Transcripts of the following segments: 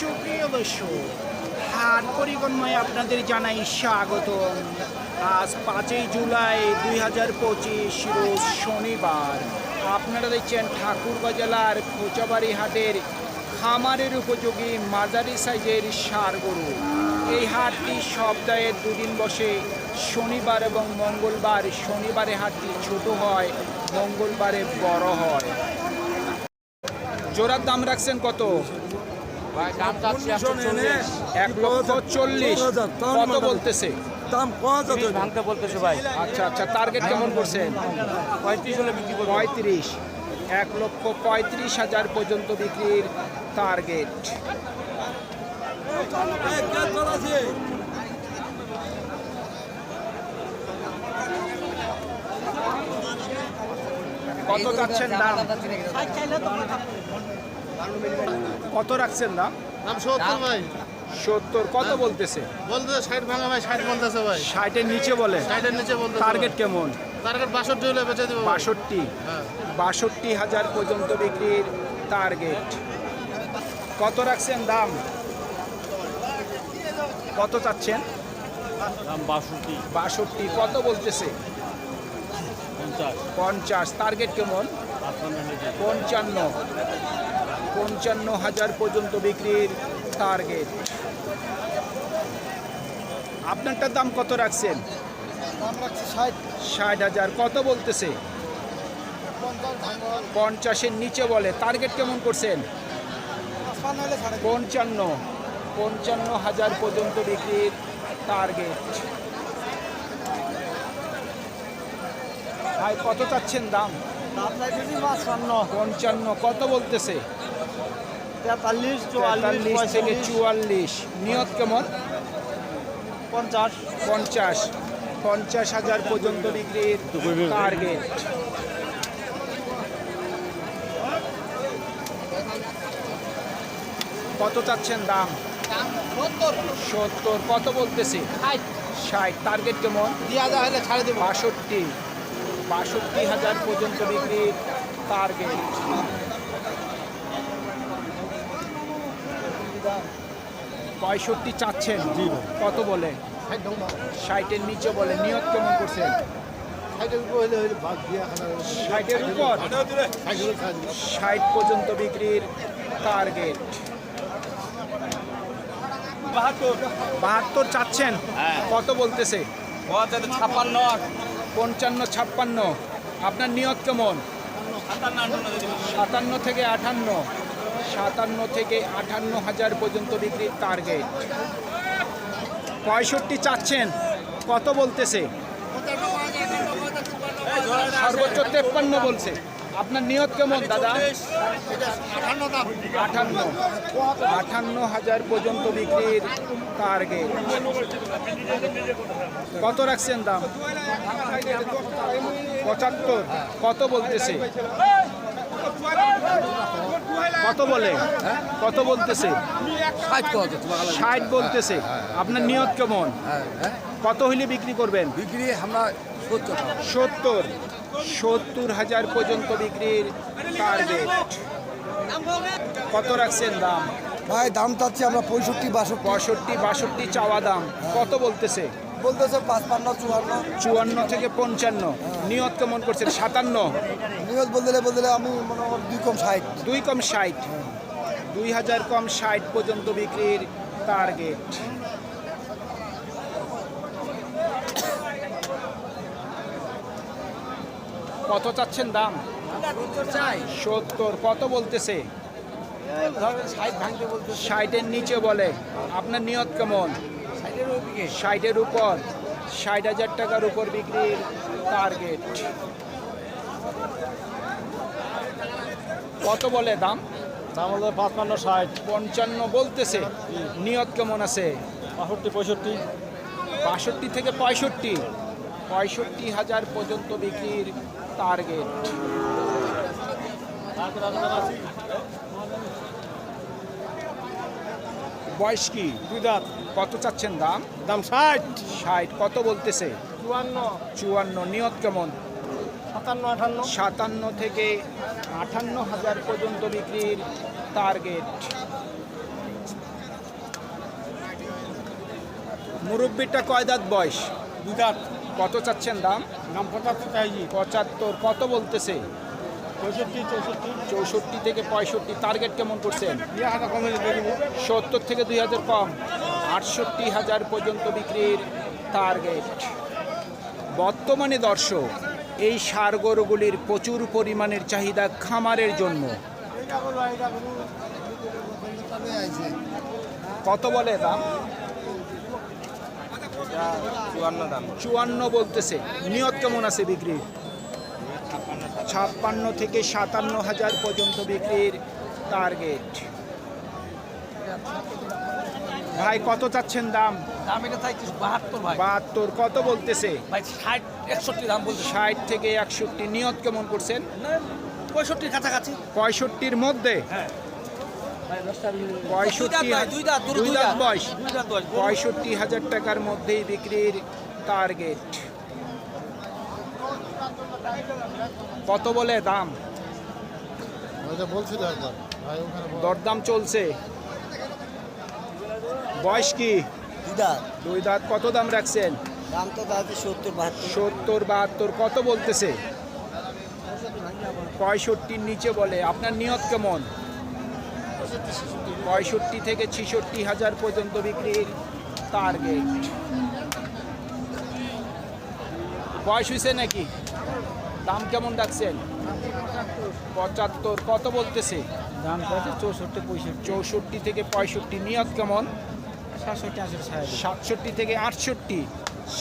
সুপ্রিয় দর্শক, হাট পরিক্রমায় আপনাদের জানাই স্বাগত আজ পাঁচই জুলাই দুই হাজার পঁচিশ রোজ শনিবার। আপনারা দেখছেন ঠাকুরগাঁ জেলার খোঁচাবাড়ি হাটের খামারের উপযোগী মাঝারি সাইজের সার গরু। এই হাটটি সপ্তাহে দুদিন বসে শনিবার এবং মঙ্গলবার। শনিবারে হাটটি ছোট হয়, মঙ্গলবারে বড় হয়। জোড়ার দাম রাখছেন কত? এক লক্ষ চল্লিশ। কত বলতেছে? দাম কত ভাঙতে বলতেছে ভাই? আচ্ছা আচ্ছা টার্গেট কেমন করছেন পঁয়ত্রিশ হলে বিক্রি পঁয়ত্রিশ। এক লক্ষ পঁয়ত্রিশ হাজার পর্যন্ত বিক্রির টার্গেট কত যাচ্ছেন দাম? কত রাখছেন দাম? দাম সত্তর ভাই। সত্তর কত বলতেছে? বলতেছে ষাট ভাঙা ভাই ষাট বলতেছে ভাই। ষাটের নিচে বলে? ষাটের নিচে বলতেছে টার্গেট কেমন? টার্গেট বাষট্টি হলে বেঁচে দেবো। বাষট্টি। হ্যাঁ। বাষট্টি হাজার পর্যন্ত বিক্রির টার্গেট কত রাখছেন দাম? কত চাচ্ছেন? বাষট্টি। বাষট্টি কত বলতেছে? পঞ্চাশ। পঞ্চাশ। টার্গেট কেমন? পঞ্চান্ন। পঞ্চান্ন হাজার পর্যন্ত বিক্রির টার্গেট আপনারটার দাম কত রাখছেন? ষাট। হাজার। কত বলতেছে? পঞ্চাশের নিচে বলে। টার্গেট কেমন করছেন? পঞ্চান্ন পঞ্চান্ন। হাজার পর্যন্ত বিক্রির টার্গেট ভাই কত চাচ্ছেন দাম? পঞ্চান্ন কত বলতেছে? তেতাল্লিশ তেতাল্লিশ থেকে চুয়াল্লিশ। নিয়ত কেমন? পঞ্চাশ। পঞ্চাশ। পঞ্চাশ হাজার পর্যন্ত বিক্রির টার্গেট কত চাচ্ছেন দাম? সত্তর। কত বলতেছে? ষাট। টার্গেট কেমন? দিয়া হলে ছাড়ে দেবো। বাষট্টি। বাষট্টি হাজার পর্যন্ত বিক্রির টার্গেট পঁয়ষট্টি চাচ্ছেন। কত বলে? ষাটের নিচে বলে। নিয়ত কেমন করছেন ষাটের উপর? ষাট পর্যন্ত বিক্রির টার্গেট বাহাত্তর। চাচ্ছেন। কত বলতেছে? ছাপান্ন পঞ্চান্ন ছাপ্পান্ন। আপনার নিয়ত কেমন? সাতান্ন থেকে আঠান্ন। সাতান্ন থেকে আঠান্ন হাজার পর্যন্ত বিক্রির টার্গেট পঁয়ষট্টি চাচ্ছেন। কত বলতেছে? সর্বোচ্চ তেপ্পান্ন বলছে। আপনার নিয়ত কেমন দাদা? আঠান্ন আটান্ন হাজার পর্যন্ত বিক্রির টার্গেট কত রাখছেন দাম? পঁচাত্তর। কত বলতেছে? কত বলে? কত বলতেছে? ষাট ষাট বলতেছে। আপনার নিয়ত কেমন? কত হইলে বিক্রি করবেন? বিক্রি আমরা সত্তর। সত্তর হাজার পর্যন্ত বিক্রির টার্গেট কত রাখছেন দাম? ভাই দাম চাচ্ছি আমরা পঁয়ষট্টি বাষট্টি। পঁয়ষট্টি বাষট্টি চাওয়া দাম। কত বলতেছে? বলতেছে পাঁচপান্ন চুয়ান্ন। চুয়ান্ন থেকে পঞ্চান্ন। নিয়ত কেমন করছেন? সাতান্ন? নিয়োগ বলতে বলতে আমি মনে হয় দুই কম ষাট। দুই কম ষাট। দুই হাজার কম ষাট পর্যন্ত বিক্রির টার্গেট কত চাচ্ছেন দাম? সত্তর। কত বলতেছে? ষাটের নিচে বলে। আপনার নিয়ত কেমন? ষাটের উপর। ষাট হাজার টাকার উপর বিক্রির টার্গেট কত বলে দাম? দাম হলো পাঁচপান্ন ষাট। পঞ্চান্ন বলতেছে। নিয়ত কেমন আছে? বাষট্টি পঁয়ষট্টি। বাষট্টি থেকে পঁয়ষট্টি। পঁয়ষট্টি হাজার পর্যন্ত বিক্রির টার্গেট বয়স কি? দুই দাঁত। কত চাচ্ছেন দাম? দাম ষাট। ষাট কত বলতেছে? চুয়ান্ন। চুয়ান্ন নিয়ত কেমন? সাতান্ন আঠান্ন। সাতান্ন থেকে আঠান্ন হাজার পর্যন্ত বিক্রির টার্গেট মুরব্বিটা কয় দাঁত বয়স? দুই দাঁত। কত চাচ্ছেন দাম? নাম পঁচাত্তর চাইছি। পঁচাত্তর কত বলতেছে? পঁয়ষট্টি চৌষট্টি। চৌষট্টি থেকে পঁয়ষট্টি টার্গেট কেমন করছেন? সত্তর থেকে দুই হাজার কম। আটষট্টি হাজার পর্যন্ত বিক্রির টার্গেট বর্তমানে দর্শক এই সার গরুগুলির প্রচুর পরিমাণের চাহিদা খামারের জন্য। কত বলে দাম? চুয়ান্ন বলতেছে। নিয়ত কেমন আছে বিক্রির ছাপ্পান্ন থেকে সাতান্ন হাজার পর্যন্ত বিক্রির টার্গেট ভাই কত চাচ্ছেন দাম? দাম এটা চাইছি বাহাত্তর কত বলতেছে? ষাট থেকে একষট্টি নিয়ত কেমন করছেন? পঁয়ষট্টির কাছাকাছি। পঁয়ষট্টির মধ্যে? হ্যাঁ। পঁয়ষট্টি হাজার টাকার মধ্যেই বিক্রির টার্গেট কত বলে দাম? ওইটা বলছিল একবার। ভাই ওখানে বল। দরদাম চলছে। বয়স কি? দুই দাঁত। কত দাম রাখছেন? দাম তো দাদা সত্তর বাহাত্তর। সত্তর বাহাত্তর। কত বলতেছে? পঁয়ষট্টির নিচে বলে। আপনার নিয়ত কেমন? পঁয়ষট্টি থেকে ছিষট্টি হাজার পর্যন্ত বিক্রির টার্গেট বয়স হয়েছে নাকি? দাম কেমন ডাকছেন পঁচাত্তর কত বলতেছে? দাম কত চৌষট্টি পঁয়ষট্টি। চৌষট্টি থেকে পঁয়ষট্টি নিয়ত কেমন? সাতষট্টি সাতষট্টি থেকে আটষট্টি।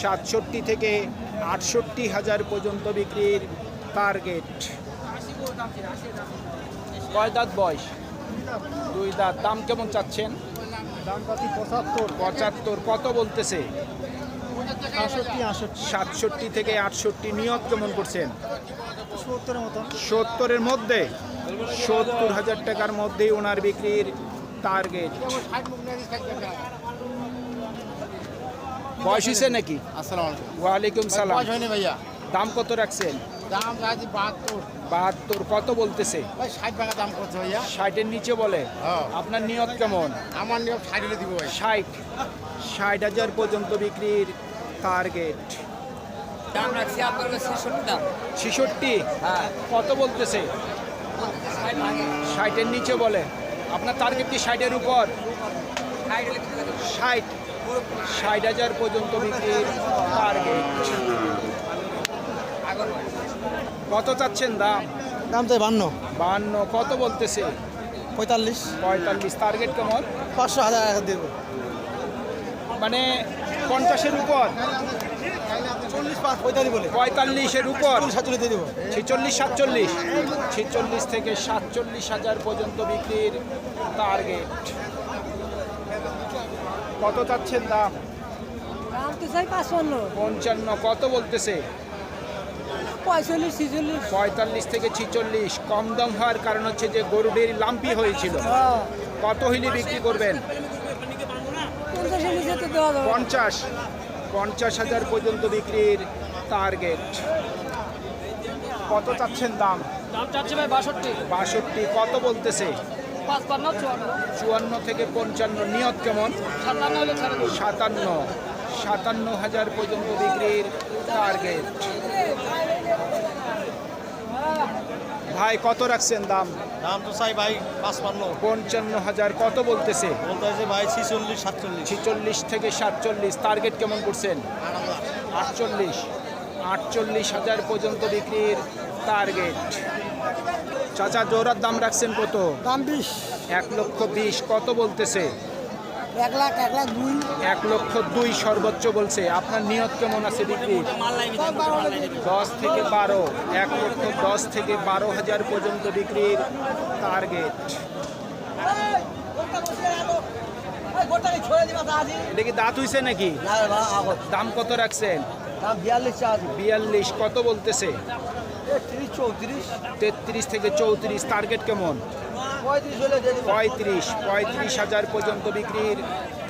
সাতষট্টি থেকে আটষট্টি হাজার পর্যন্ত বিক্রির টার্গেট কয় দাঁত বয়স? দুই দাঁত। দাম কেমন চাচ্ছেন? দাম পাতি পঁচাত্তর। পঁচাত্তর কত বলতেছে? আটষট্টি আটষট্টি। সাতষট্টি থেকে আটষট্টি নিয়ত কেমন করছেন? সত্তরের মতো। সত্তরের মধ্যে? সত্তর হাজার টাকার মধ্যেই ওনার বিক্রির টার্গেট বয়স হয়েছে নাকি? আসসালামু আলাইকুম। ওয়ালাইকুম সালাম। ভাইয়া। দাম কত রাখছেন? দাম বাহাত্তর। বাহাত্তর কত বলতেছে? ভাই ষাট টাকা দাম করছে ভাইয়া। ষাটের নিচে বলে? হ্যাঁ। আপনার নিয়ত কেমন? আমার নিয়ম ষাট হলে দিব ভাই। ষাট। ষাট হাজার পর্যন্ত বিক্রির টার্গেট দাম রাখছি আপনার ছেষট্টি দাম। ছেষট্টি? হ্যাঁ। কত বলতেছে? ষাটের নিচে বলে। আপনার টার্গেট কি ষাটের উপর? ষাট ষাট। হাজার পর্যন্ত বিক্রির টার্গেট কত চাচ্ছেন দাম? দাম তো বান্ন। বান্ন কত বলতেছে? পঁয়তাল্লিশ। পঁয়তাল্লিশ টার্গেট কেমন? পাঁচশো হাজার টাকা দেবো। মানে পঞ্চাশের উপর? চল্লিশ পাঁচ পঁয়তাল্লিশ বলে। পঁয়তাল্লিশের উপর? সাতচল্লিশ দেবো। ছেচল্লিশ সাতচল্লিশ? ছেচল্লিশ থেকে সাতচল্লিশ হাজার পর্যন্ত বিক্রির টার্গেট কত চাচ্ছেন দাম? দাম তো চাই পঞ্চান্ন কত বলতেছে? পঁয়তাল্লিশ ছিচল্লিশ। পঁয়তাল্লিশ থেকে ছিচল্লিশ। কম দাম হওয়ার কারণ হচ্ছে যে গরুটির লাম্পি হয়েছিল। কত হিলি বিক্রি করবেন। পঞ্চাশ। পঞ্চাশ হাজার পর্যন্ত বিক্রির টার্গেট কত চাচ্ছেন দাম? দাম চাচ্ছে ভাই বাষট্টি। বাষট্টি। কত বলতেছে? চুয়ান্ন। থেকে পঞ্চান্ন। নিয়ত কেমন? সাতান্ন সাতান্ন। সাতান্ন হাজার পর্যন্ত বিক্রির টার্গেট ভাই কত রাখছেন দাম? দাম তো চাই ভাই পাঁচপান্ন। পঞ্চান্ন হাজার কত বলতেছে? বলতেছে ভাই ছিচল্লিশ সাতচল্লিশ। ছিচল্লিশ থেকে সাতচল্লিশ টার্গেট কেমন করছেন? আটচল্লিশ আটচল্লিশ হাজার পর্যন্ত বিক্রির টার্গেট চাচা জোরার দাম রাখছেন কত? দাম বিশ। এক লক্ষ বিশ কত বলতেছে? এক লাখ এক লাখ দুই। এক লক্ষ দুই সর্বোচ্চ বলছে। আপনার নিয়ত কেমন আছে বিক্রি? দশ থেকে বারো এক লক্ষ দশ থেকে বারো হাজার পর্যন্ত বিক্রির টার্গেট এটা কি দাঁত হইছে নাকি? দাম কত রাখছেন? বিয়াল্লিশ কত বলতেছে? তেত্রিশ থেকে চৌত্রিশ টার্গেট কেমন? পঁয়ত্রিশ পঁয়ত্রিশ হাজার পর্যন্ত বিক্রির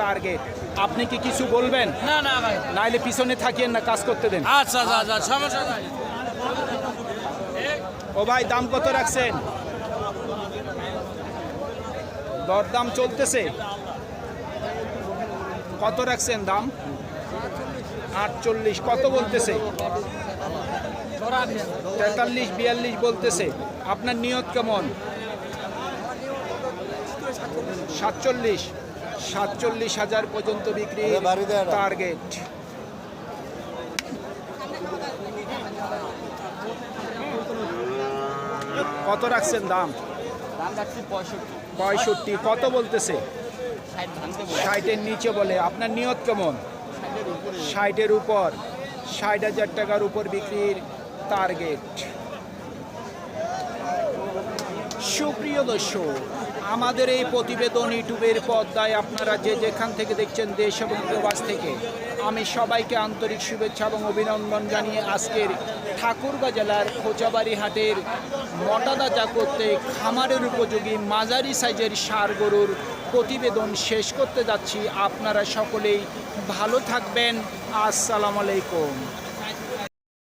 টার্গেট আপনি কি কিছু বলবেন? না না ভাই। নাইলে পিছনে থাকিয়েন না কাজ করতে দেন। আচ্ছা আচ্ছা আচ্ছা সমস্যা নাই। ও ভাই দাম কত রাখছেন? দরদাম চলতেছে। কত রাখছেন দাম? আটচল্লিশ কত বলতেছে? তেতাল্লিশ বিয়াল্লিশ বলতেছে। আপনার নিয়ত কেমন? সাতচল্লিশ সাতচল্লিশ হাজার পর্যন্ত বিক্রি টার্গেট কত রাখছেন দাম? পঁয়ষট্টি। কত বলতেছে? ষাট ষাটের নিচে বলে আপনার নিয়ত কেমন? ষাটের উপর। ষাট হাজার টাকার উপর বিক্রির টার্গেট সুপ্রিয় দর্শক, আমাদের এই প্রতিবেদন ইউটিউবের পর্দায় আপনারা যে যেখান থেকে দেখছেন দেশ এবং প্রবাস থেকে, আমি সবাইকে আন্তরিক শুভেচ্ছা এবং অভিনন্দন জানিয়ে আজকের ঠাকুরগাঁ জেলার খোঁচাবাড়ি হাটের মটাদাজা করতে খামারের উপযোগী মাঝারি সাইজের সার গরুর প্রতিবেদন শেষ করতে যাচ্ছি। আপনারা সকলেই ভালো থাকবেন। আসসালামু আলাইকুম।